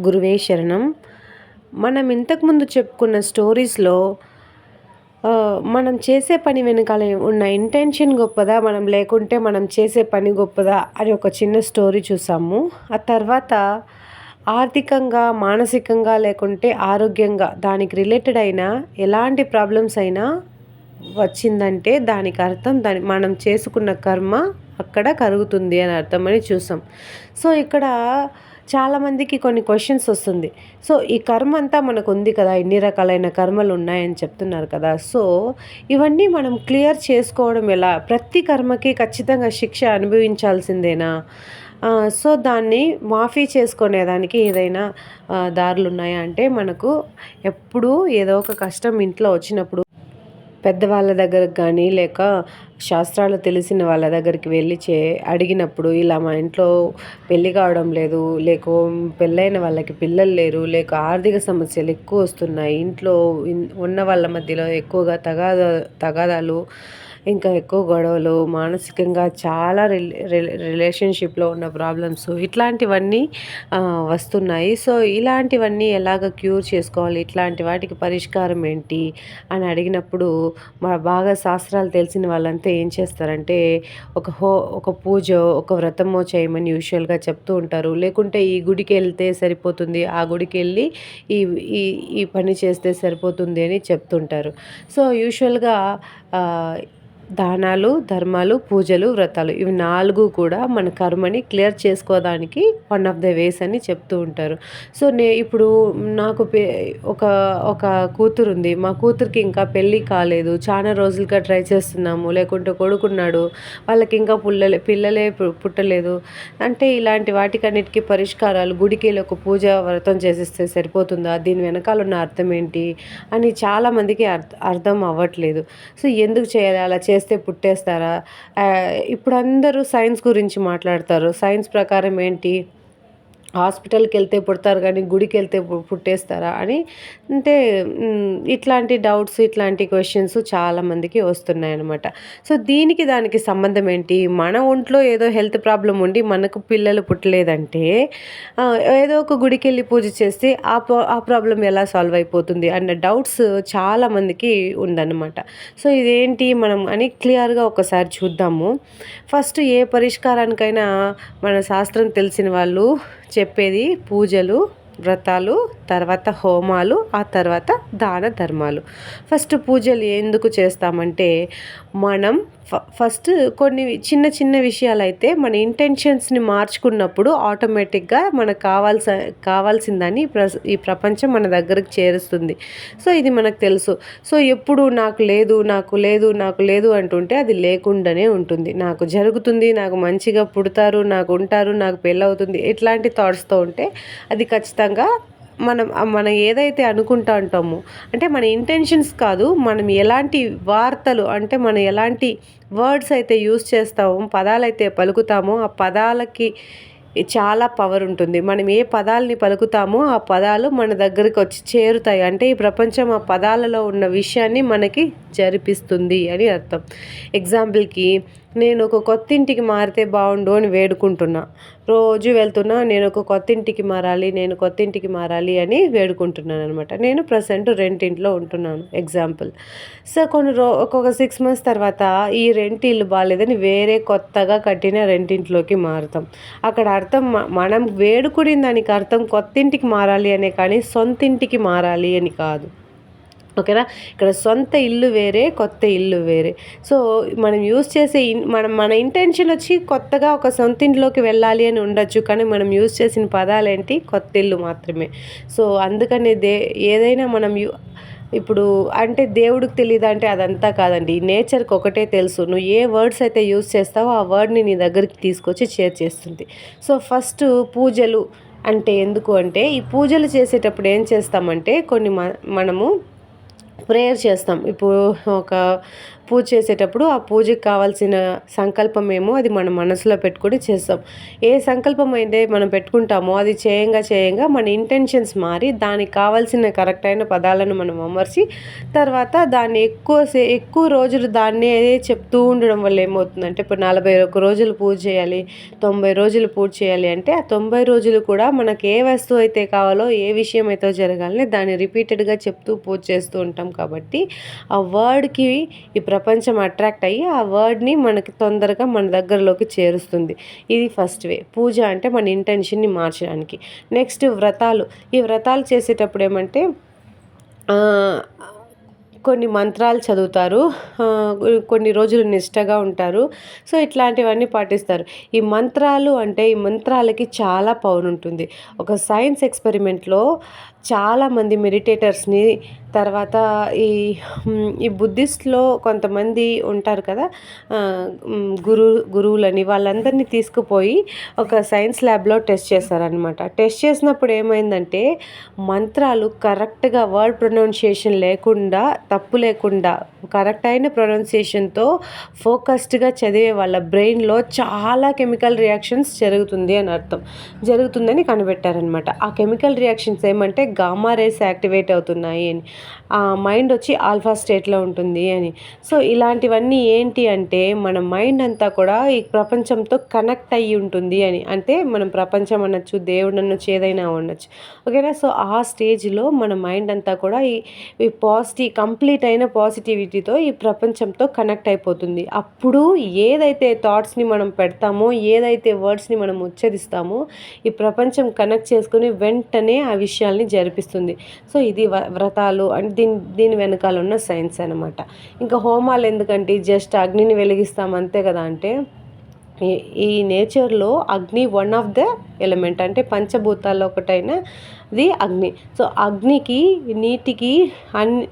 గురువే శరణం. మనం ఇంతకుముందు చెప్పుకున్న స్టోరీస్లో మనం చేసే పని వెనకాల ఉన్న ఇంటెన్షన్ గొప్పదా? మనం లేకుంటే మనం చేసే పని గొప్పదా? అని ఒక చిన్న స్టోరీ చూసాము. ఆ తర్వాత ఆర్థికంగా మానసికంగా లేకుంటే ఆరోగ్యంగా దానికి రిలేటెడ్ అయిన ఎలాంటి ప్రాబ్లమ్స్ అయినా వచ్చిందంటే దానికి అర్థం దాని మనం చేసుకున్న కర్మ అక్కడ కరుగుతుంది అని అర్థమని చూసాం. సో ఇక్కడ చాలామందికి కొన్ని క్వశ్చన్స్ వస్తుంది. సో ఈ కర్మ అంతా మనకు ఉంది కదా ఇన్ని రకాలైన కర్మలు ఉన్నాయని చెప్తున్నారు కదా. సో ఇవన్నీ మనం క్లియర్ చేసుకోవడం ఎలా? ప్రతి కర్మకి ఖచ్చితంగా శిక్ష అనుభవించాల్సిందేనా? సో దాన్ని మాఫీ చేసుకునేదానికి ఏదైనా దారులు ఉన్నాయా అంటే మనకు ఎప్పుడూ ఏదో ఒక కష్టం ఇంట్లో వచ్చినప్పుడు పెద్దవాళ్ళ దగ్గరకు కానీ లేక శాస్త్రాలు తెలిసిన వాళ్ళ దగ్గరికి వెళ్ళి చే అడిగినప్పుడు ఇలా మా ఇంట్లో పెళ్ళి కావడం లేదు లేక పెళ్ళైన వాళ్ళకి పిల్లలు లేరు లేక ఆర్థిక సమస్యలు ఎక్కువ వస్తున్నాయి ఇంట్లో ఉన్న వాళ్ళ మధ్యలో ఎక్కువగా తగాదా తగాదాలు ఇంకా ఎక్కువ గొడవలు మానసికంగా చాలా రిలే రిలేషన్షిప్లో ఉన్న ప్రాబ్లమ్స్. ఇట్లాంటివన్నీ వస్తున్నాయి. సో ఇలాంటివన్నీ ఎలాగ క్యూర్ చేసుకోవాలి? ఇట్లాంటి వాటికి పరిష్కారం ఏంటి? అని అడిగినప్పుడు మా బాగా శాస్త్రాలు తెలిసిన వాళ్ళంతా ఏం చేస్తారంటే ఒక హో ఒక పూజ ఒక వ్రతమో చేయమని యూజువల్గా చెప్తూ ఉంటారు. లేకుంటే ఈ గుడికి వెళ్తే సరిపోతుంది ఆ గుడికి వెళ్ళి ఈ ఈ ఈ పని చేస్తే సరిపోతుంది అని చెప్తుంటారు. సో యూజువల్గా దానాలు ధర్మాలు పూజలు వ్రతాలు ఇవి నాలుగు కూడా మన కర్మని క్లియర్ చేసుకోవడానికి వన్ ఆఫ్ ద వేస్ అని చెప్తూ ఉంటారు. సో నే ఇప్పుడు నాకు పే ఒక ఒక కూతురు ఉంది మా కూతురికి ఇంకా పెళ్ళి కాలేదు. చాలా రోజులుగా ట్రై చేస్తున్నాము. లేకుంటే కొడుకున్నాడు. వాళ్ళకి ఇంకా పుల్లలే పిల్లలే పుట్టలేదు. అంటే ఇలాంటి వాటికన్నిటికీ పరిష్కారాలు గుడికి ఒక పూజ వ్రతం చేసేస్తే సరిపోతుందా? దీని వెనకాల ఉన్న అర్థం ఏంటి? అని చాలామందికి అర్థం అవ్వట్లేదు. సో ఎందుకు చేయాలి? అలా చేస్తే పుట్టేస్తారా? ఇప్పుడు అందరూ సైన్స్ గురించి మాట్లాడతారు. సైన్స్ ప్రకారం ఏంటి? హాస్పిటల్కి వెళ్తే పుడతారు కానీ గుడికి వెళ్తే పుట్టేస్తారా అని. అంటే ఇట్లాంటి డౌట్స్ ఇట్లాంటి క్వశ్చన్స్ చాలామందికి వస్తున్నాయి అనమాట సో దీనికి దానికి సంబంధం ఏంటి? మన ఒంట్లో ఏదో హెల్త్ ప్రాబ్లం ఉండి మనకు పిల్లలు పుట్టలేదంటే ఏదో ఒక గుడికి వెళ్ళి పూజ చేస్తే ఆ ఆ ప్రాబ్లం ఎలా సాల్వ్ అయిపోతుంది అన్న డౌట్స్ చాలామందికి ఉందన్నమాట. సో ఇదేంటి మనం అని క్లియర్గా ఒకసారి చూద్దాము. ఫస్ట్ ఏ పరిష్కారానికైనా మన శాస్త్రం తెలిసిన వాళ్ళు చెప్పేది పూజలు వ్రతాలు తర్వాత హోమాలు ఆ తర్వాత దాన ధర్మాలు. ఫస్ట్ పూజలు ఎందుకు చేస్తామంటే మనం ఫస్ట్ కొన్ని చిన్న చిన్న విషయాలు అయితే మన ఇంటెన్షన్స్ని మార్చుకున్నప్పుడు ఆటోమేటిక్గా మనకు కావాల్సి కావాల్సిందని ఈ ప్రపంచం మన దగ్గరకు చేరుస్తుంది. సో ఇది మనకు తెలుసు. సో ఎప్పుడు నాకు లేదు నాకు లేదు నాకు లేదు అంటుంటే అది లేకుండానే ఉంటుంది. నాకు జరుగుతుంది నాకు మంచిగా పుడతారు నాకు ఉంటారు నాకు పెళ్ళవుతుంది ఇట్లాంటి థాట్స్తో ఉంటే అది ఖచ్చితంగా మనం మనం ఏదైతే అనుకుంటా ఉంటామో అంటే మన ఇంటెన్షన్స్ కాదు మనం ఎలాంటి వార్తలు అంటే మనం ఎలాంటి వర్డ్స్ అయితే యూస్ చేస్తామో పదాలు అయితే పలుకుతామో ఆ పదాలకి చాలా పవర్ ఉంటుంది. మనం ఏ పదాలని పలుకుతామో ఆ పదాలు మన దగ్గరికి వచ్చి చేరుతాయి. అంటే ఈ ప్రపంచం ఆ పదాలలో ఉన్న విషయాన్ని మనకి జరిపిస్తుంది అని అర్థం. ఎగ్జాంపుల్కి నేను ఒక కొత్త ఇంటికి మారితే బాగుండు అని వేడుకుంటున్నా. రోజు వెళ్తున్నా నేను ఒక కొత్త ఇంటికి మారాలి నేను కొత్త ఇంటికి మారాలి అని వేడుకుంటున్నాను అనమాట నేను ప్రజెంట్ రెంట్ ఇంట్లో ఉంటున్నాను ఎగ్జాంపుల్. సో కొన్ని రో ఒక్కొక్క సిక్స్ మంత్స్ తర్వాత ఈ రెంట్ ఇల్లు బాగాలేదని వేరే కొత్తగా కట్టిన రెంట్ ఇంట్లోకి మారుతాం. అక్కడ అర్థం మనం వేడుకుని దానికి అర్థం కొత్త ఇంటికి మారాలి అనే కానీ సొంత ఇంటికి మారాలి అని కాదు. ఓకేనా? ఇక్కడ సొంత ఇల్లు వేరే కొత్త ఇల్లు వేరే. సో మనం యూస్ చేసే మనం మన ఇంటెన్షన్ వచ్చి కొత్తగా ఒక సొంత ఇంట్లోకి వెళ్ళాలి అని ఉండొచ్చు కానీ మనం యూస్ చేసిన పదాలు ఏంటి కొత్త ఇల్లు మాత్రమే. సో అందుకని దే ఏదైనా మనం యూ ఇప్పుడు అంటే దేవుడికి తెలియదు అంటే అదంతా కాదండి. నేచర్కి ఒకటే తెలుసు. నువ్వు ఏ వర్డ్స్ అయితే యూస్ చేస్తావో ఆ వర్డ్ని నీ దగ్గరికి తీసుకొచ్చి షేర్ చేస్తుంది. సో ఫస్ట్ పూజలు అంటే ఎందుకు అంటే ఈ పూజలు చేసేటప్పుడు ఏం చేస్తామంటే కొన్ని మనము ప్రేయర్ చేస్తాం. ఇప్పుడు ఒక పూజ చేసేటప్పుడు ఆ పూజకి కావాల్సిన సంకల్పం ఏమో అది మన మనసులో పెట్టుకొని చేస్తాం. ఏ సంకల్పం అయితే మనం పెట్టుకుంటామో అది చేయంగా చేయంగా మన ఇంటెన్షన్స్ మారి దానికి కావాల్సిన కరెక్ట్ అయిన పదాలను మనం అమర్చి తర్వాత దాన్ని ఎక్కువ ఎక్కువ రోజులు దాన్నే చెప్తూ ఉండడం వల్ల ఏమవుతుందంటే ఇప్పుడు నలభై ఒక్క రోజులు పూజ చేయాలి తొంభై రోజులు పూజ చేయాలి అంటే ఆ తొంభై రోజులు కూడా మనకు ఏ వస్తువు అయితే కావాలో ఏ విషయం అయితే జరగాలని దాన్ని రిపీటెడ్గా చెప్తూ పూజ చేస్తూ ఉంటాం కాబట్టి ఆ వర్డ్కి ఈ ప్రపంచం అట్రాక్ట్ అయ్యి ఆ వర్డ్ని మనకి తొందరగా మన దగ్గరలోకి చేరుస్తుంది. ఇది ఫస్ట్ వే పూజ అంటే మన ఇంటెన్షన్ని మార్చడానికి. నెక్స్ట్ వ్రతాలు. ఈ వ్రతాలు చేసేటప్పుడు ఏమంటే కొన్ని మంత్రాలు చదువుతారు. కొన్ని రోజులు నిష్టగా ఉంటారు. సో ఇట్లాంటివన్నీ పాటిస్తారు. ఈ మంత్రాలు అంటే ఈ మంత్రాలకి చాలా పవర్ ఉంటుంది. ఒక సైన్స్ ఎక్స్పెరిమెంట్లో చాలామంది మెడిటేటర్స్ని తర్వాత ఈ ఈ బుద్ధిస్ట్లో కొంతమంది ఉంటారు కదా గురు గురువులని వాళ్ళందరినీ తీసుకుపోయి ఒక సైన్స్ ల్యాబ్లో టెస్ట్ చేస్తారనమాట టెస్ట్ చేసినప్పుడు ఏమైందంటే మంత్రాలు కరెక్ట్గా వర్డ్ ప్రొనౌన్సియేషన్ లేకుండా తప్పు లేకుండా కరెక్ట్ అయిన ప్రొనౌన్సియేషన్తో ఫోకస్డ్గా చదివే వాళ్ళ బ్రెయిన్లో చాలా కెమికల్ రియాక్షన్స్ జరుగుతుంది అని అర్థం. జరుగుతుందని కనిపెట్టారనమాట ఆ కెమికల్ రియాక్షన్స్ ఏమంటే గామా రేస్ యాక్టివేట్ అవుతున్నాయి అని. మైండ్ వచ్చి ఆల్ఫా స్టేట్లో ఉంటుంది అని. సో ఇలాంటివన్నీ ఏంటి అంటే మన మైండ్ అంతా కూడా ఈ ప్రపంచంతో కనెక్ట్ అయ్యి ఉంటుంది అని. అంటే మనం ప్రపంచం అనొచ్చు దేవుడు అనొచ్చు ఏదైనా ఉండొచ్చు. ఓకేనా? సో ఆ స్టేజ్లో మన మైండ్ అంతా కూడా ఈ పాజిటివ్ కంప్లీట్ అయిన పాజిటివిటీతో ఈ ప్రపంచంతో కనెక్ట్ అయిపోతుంది. అప్పుడు ఏదైతే థాట్స్ని మనం పెడతామో ఏదైతే వర్డ్స్ని మనం ఉచ్చరిస్తామో ఈ ప్రపంచం కనెక్ట్ చేసుకుని వెంటనే ఆ విషయాల్ని జరిపిస్తుంది. సో ఇది వ్రతాలు అంటే దీని దీని వెనకాల ఉన్న సైన్స్ అనమాట ఇంకా హోమాలు ఎందుకంటే జస్ట్ అగ్నిని వెలిగిస్తాం అంతే కదా అంటే ఈ నేచర్లో అగ్ని వన్ ఆఫ్ ద ఎలిమెంట్ అంటే పంచభూతాల్లో ఒకటైన ది అగ్ని. సో అగ్నికి నీటికి అన్ని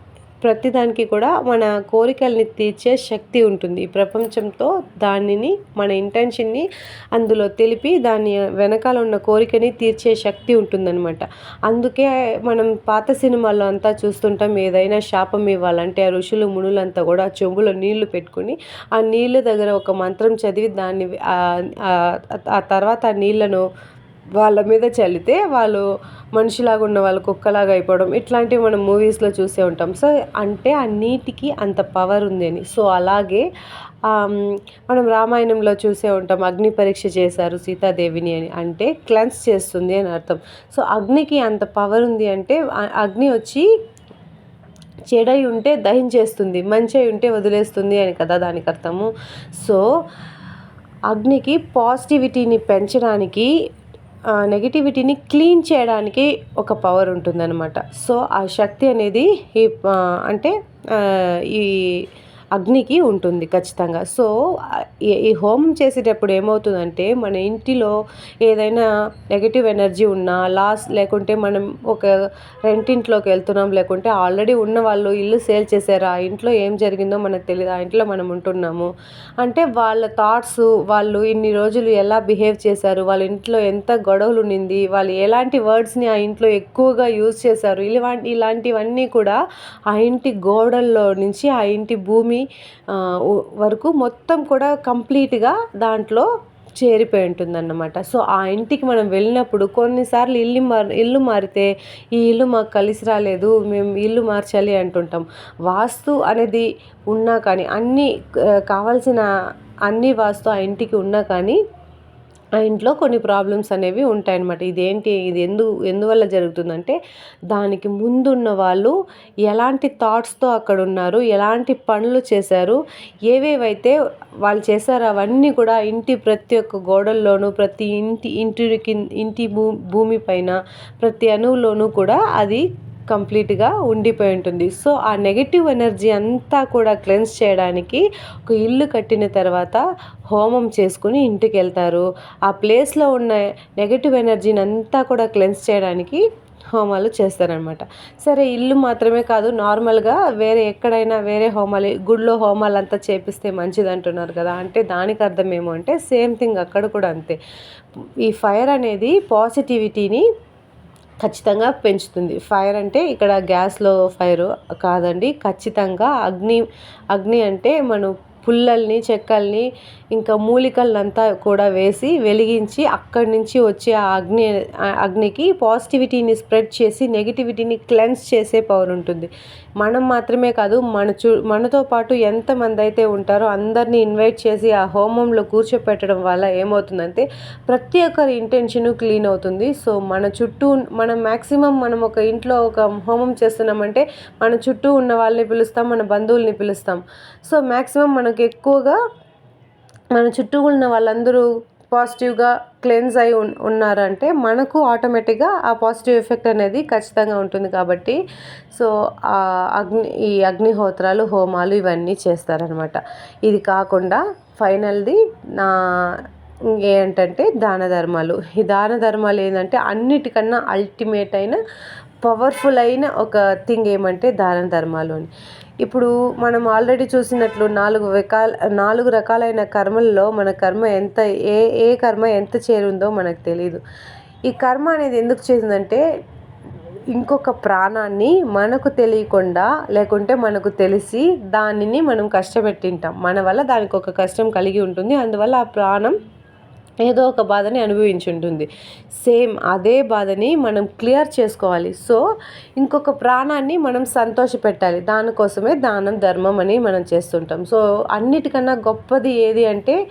ప్రతిదానికి కూడా మన కోరికల్ని తీర్చే శక్తి ఉంటుంది. ప్రపంచంతో దానిని మన ఇంటెన్షన్ని అందులో తెలిపి దాని వెనకాల ఉన్న కోరికని తీర్చే శక్తి ఉంటుందన్నమాట. అందుకే మనం పాత సినిమాల్లో అంతా చూస్తుంటాం ఏదైనా శాపం ఇవ్వాలంటే ఆ ఋషులు మునులంతా కూడా చెంబులో నీళ్ళు పెట్టుకుని ఆ నీళ్ళ దగ్గర ఒక మంత్రం చదివి దాన్ని ఆ తర్వాత ఆ నీళ్ళను వాళ్ళ మీద చల్లితే వాళ్ళు మనిషిలాగా ఉన్న వాళ్ళు కుక్కలాగా అయిపోవడం. ఇట్లాంటివి మనం మూవీస్లో చూసే ఉంటాం. సో అంటే ఆ నీటికి అంత పవర్ ఉంది అని. సో అలాగే మనం రామాయణంలో చూసే ఉంటాం. అగ్ని పరీక్ష చేశారు సీతాదేవిని అని. అంటే క్లెన్స్ చేస్తుంది అని అర్థం. సో అగ్నికి అంత పవర్ ఉంది అంటే అగ్ని వచ్చి చెడై ఉంటే దహించేస్తుంది మంచి ఉంటే వదిలేస్తుంది అని కదా దానికి అర్థము. సో అగ్నికి పాజిటివిటీని పెంచడానికి నెగిటివిటీని క్లీన్ చేయడానికి ఒక పవర్ ఉంటుందన్నమాట. సో ఆ శక్తి అనేది ఈ అంటే ఈ అగ్నికి ఉంటుంది ఖచ్చితంగా. సో ఈ హోమం చేసేటప్పుడు ఏమవుతుందంటే మన ఇంటిలో ఏదైనా నెగిటివ్ ఎనర్జీ ఉన్నా లాస్ లేకుంటే మనం ఒక రెంటింట్లోకి వెళ్తున్నాం లేకుంటే ఆల్రెడీ ఉన్న వాళ్ళు ఇల్లు సేల్ చేశారు ఆ ఇంట్లో ఏం జరిగిందో మనకు తెలియదు ఆ ఇంట్లో మనం ఉంటున్నాము. అంటే వాళ్ళ థాట్స్ వాళ్ళు ఇన్ని రోజులు ఎలా బిహేవ్ చేశారు వాళ్ళ ఇంట్లో ఎంత గొడవలు ఉన్నింది వాళ్ళు ఎలాంటి వర్డ్స్ని ఆ ఇంట్లో ఎక్కువగా యూజ్ చేశారు ఇలాంటి ఇలాంటివన్నీ కూడా ఆ ఇంటి గోడల్లో నుంచి ఆ ఇంటి భూమి వరకు మొత్తం కూడా కంప్లీట్గా దాంట్లో చేరిపోయి ఉంటుందన్నమాట. సో ఆ ఇంటికి మనం వెళ్ళినప్పుడు కొన్నిసార్లు ఇల్లు మారి ఇల్లు మారితే ఈ ఇల్లు మాకు కలిసి రాలేదు మేము ఇల్లు మార్చాలి అంటుంటాం. వాస్తు అనేది ఉన్నా కానీ అన్నీ కావాల్సిన అన్ని వాస్తు ఆ ఇంటికి ఉన్నా కానీ ఇంట్లో కొన్ని ప్రాబ్లమ్స్ అనేవి ఉంటాయన్నమాట. ఇదేంటి ఇది ఎందు ఎందువల్ల జరుగుతుందంటే దానికి ముందున్న వాళ్ళు ఎలాంటి థాట్స్తో అక్కడ ఉన్నారు ఎలాంటి పనులు చేశారు ఏవేవైతే వాళ్ళు చేశారో అవన్నీ కూడా ఇంటి ప్రతి ఒక్క గోడల్లోనూ ప్రతి ఇంటి ఇంటి ఇంటి భూ భూమి పైన ప్రతి అణువులోనూ కూడా అది కంప్లీట్గా ఉండిపోయి ఉంటుంది. సో ఆ నెగిటివ్ ఎనర్జీ అంతా కూడా క్లెన్స్ చేయడానికి ఒక ఇల్లు కట్టిన తర్వాత హోమం చేసుకుని ఇంటికి వెళ్తారు ఆ ప్లేస్లో ఉన్న నెగిటివ్ ఎనర్జీని అంతా కూడా క్లెన్స్ చేయడానికి హోమాలు చేస్తారనమాట. సరే ఇల్లు మాత్రమే కాదు నార్మల్గా వేరే ఎక్కడైనా వేరే హోమాలు గుడిలో హోమాలు అంతా చేపిస్తే మంచిది అంటున్నారు కదా. అంటే దానికి అర్థం ఏమో అంటే సేమ్ థింగ్ అక్కడ కూడా అంతే. ఈ ఫైర్ అనేది పాజిటివిటీని ఖచ్చితంగా పెంచుతుంది. ఫైర్ అంటే ఇక్కడ గ్యాస్లో ఫైర్ కాదండి. ఖచ్చితంగా అగ్ని అగ్ని అంటే మనం పుల్లల్ని చెక్కల్ని ఇంకా మూలికలంతా కూడా వేసి వెలిగించి అక్కడి నుంచి వచ్చే ఆ అగ్ని అగ్నికి పాజిటివిటీని స్ప్రెడ్ చేసి నెగిటివిటీని క్లెన్స్ చేసే పవర్ ఉంటుంది. మనం మాత్రమే కాదు మన చు మనతో పాటు ఎంతమంది అయితే ఉంటారో అందరినీ ఇన్వైట్ చేసి ఆ హోమంలో కూర్చోపెట్టడం వల్ల ఏమవుతుందంటే ప్రతి ఒక్కరి ఇంటెన్షన్ క్లీన్ అవుతుంది. సో మన చుట్టూ మనం మ్యాక్సిమం మనం ఒక ఇంట్లో ఒక హోమం చేస్తున్నామంటే మన చుట్టూ ఉన్న వాళ్ళని పిలుస్తాం మన బంధువుల్ని పిలుస్తాం. సో మ్యాక్సిమం మనకు ఎక్కువగా మన చుట్టూ ఉన్న వాళ్ళందరూ పాజిటివ్గా క్లెన్స్ అయి ఉన్నారంటే మనకు ఆటోమేటిక్గా ఆ పాజిటివ్ ఎఫెక్ట్ అనేది ఖచ్చితంగా ఉంటుంది కాబట్టి సో అగ్ని ఈ అగ్నిహోత్రాలు హోమాలు ఇవన్నీ చేస్తారనమాట ఇది కాకుండా ఫైనల్ది నా ఏంటంటే దాన ధర్మాలు. ఈ దాన ధర్మాలు ఏంటంటే అన్నిటికన్నా అల్టిమేట్ అయిన పవర్ఫుల్ అయిన ఒక థింగ్ ఏమంటే దాన ధర్మాలు అని. ఇప్పుడు మనం ఆల్రెడీ చూసినట్లు నాలుగు రకాల నాలుగు రకాలైన కర్మల్లో మన కర్మ ఎంత ఏ ఏ కర్మ ఎంత చేరుందో మనకు తెలియదు ఈ కర్మ అనేది ఎందుకు చేసిందంటే ఇంకొక ప్రాణాన్ని మనకు తెలియకుండా లేకుంటే మనకు తెలిసి దానిని మనం కష్టపెట్టింటాం. మన వల్ల దానికి ఒక కష్టం కలిగి ఉంటుంది. అందువల్ల ఆ ప్రాణం ఏదో ఒక బాధని అనుభవించి ఉంటుంది. సేమ్ అదే బాధని మనం క్లియర్ చేసుకోవాలి. సో ఇంకొక ప్రాణాన్ని మనం సంతోషపెట్టాలి దానికోసమే దానం ధర్మం అని మనం చేస్తుంటాం. సో అన్నిటికన్నా గొప్పది ఏది అంటే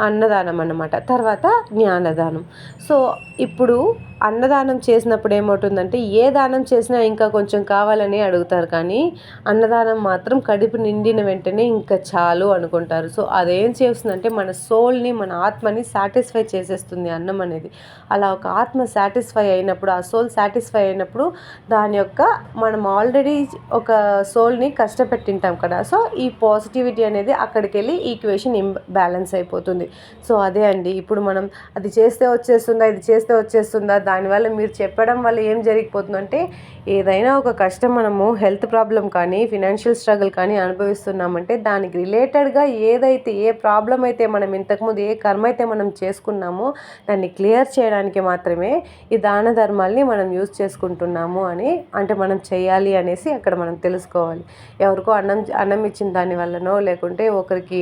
అన్నదానం అన్నమాట. తర్వాత జ్ఞానదానం. సో ఇప్పుడు అన్నదానం చేసినప్పుడు ఏమవుతుందంటే ఏ దానం చేసినా ఇంకా కొంచెం కావాలని అడుగుతారు కానీ అన్నదానం మాత్రం కడుపు నిండిన వెంటనే ఇంకా చాలు అనుకుంటారు. సో అదేం చేస్తుందంటే మన సోల్ని మన ఆత్మని సాటిస్ఫై చేసేస్తుంది అన్నం అనేది. అలా ఒక ఆత్మ సాటిస్ఫై అయినప్పుడు ఆ సోల్ సాటిస్ఫై అయినప్పుడు దాని యొక్క మనం ఆల్రెడీ ఒక సోల్ని కష్టపెట్టింటాం కదా. సో ఈ పాజిటివిటీ అనేది అక్కడికి వెళ్ళి ఈక్వేషన్ బ్యాలెన్స్ అయిపోతుంది. సో అదే అండి. ఇప్పుడు మనం అది చేస్తే వచ్చేస్తుందా ఇది చేస్తే వచ్చేస్తుందా దానివల్ల మీరు చెప్పడం వల్ల ఏం జరిగిపోతుందంటే ఏదైనా ఒక కష్టం మనము హెల్త్ ప్రాబ్లం కానీ ఫినాన్షియల్ స్ట్రగుల్ కానీ అనుభవిస్తున్నామంటే దానికి రిలేటెడ్గా ఏదైతే ఏ ప్రాబ్లం అయితే మనం ఇంతకుముందు ఏ కర్మ అయితే మనం చేసుకున్నామో దాన్ని క్లియర్ చేయడానికి మాత్రమే ఈ దాన ధర్మాల్ని మనం యూజ్ చేసుకుంటున్నాము అని అంటే మనం చేయాలి అనేసి అక్కడ మనం తెలుసుకోవాలి. ఎవరికో అన్నం అన్నం ఇచ్చిన దాని వల్లనో లేకుంటే ఒకరికి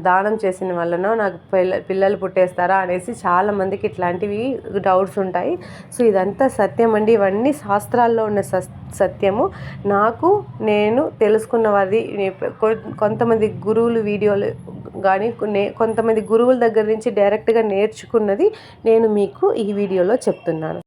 దానం చేసిన వల్లనో నాకు పిల్ల పిల్లలు పుట్టేస్తారా అనేసి చాలామందికి ఇట్లాంటివి డౌట్స్ ఉంటాయి. సో ఇదంతా సత్యం అండి. ఇవన్నీ శాస్త్రాల్లో ఉన్న సత్యము. నాకు నేను తెలుసుకున్నది కొంతమంది గురువులు వీడియోలు కానీ కొంతమంది గురువుల దగ్గర నుంచి డైరెక్ట్గా నేర్చుకున్నది నేను మీకు ఈ వీడియోలో చెప్తున్నాను.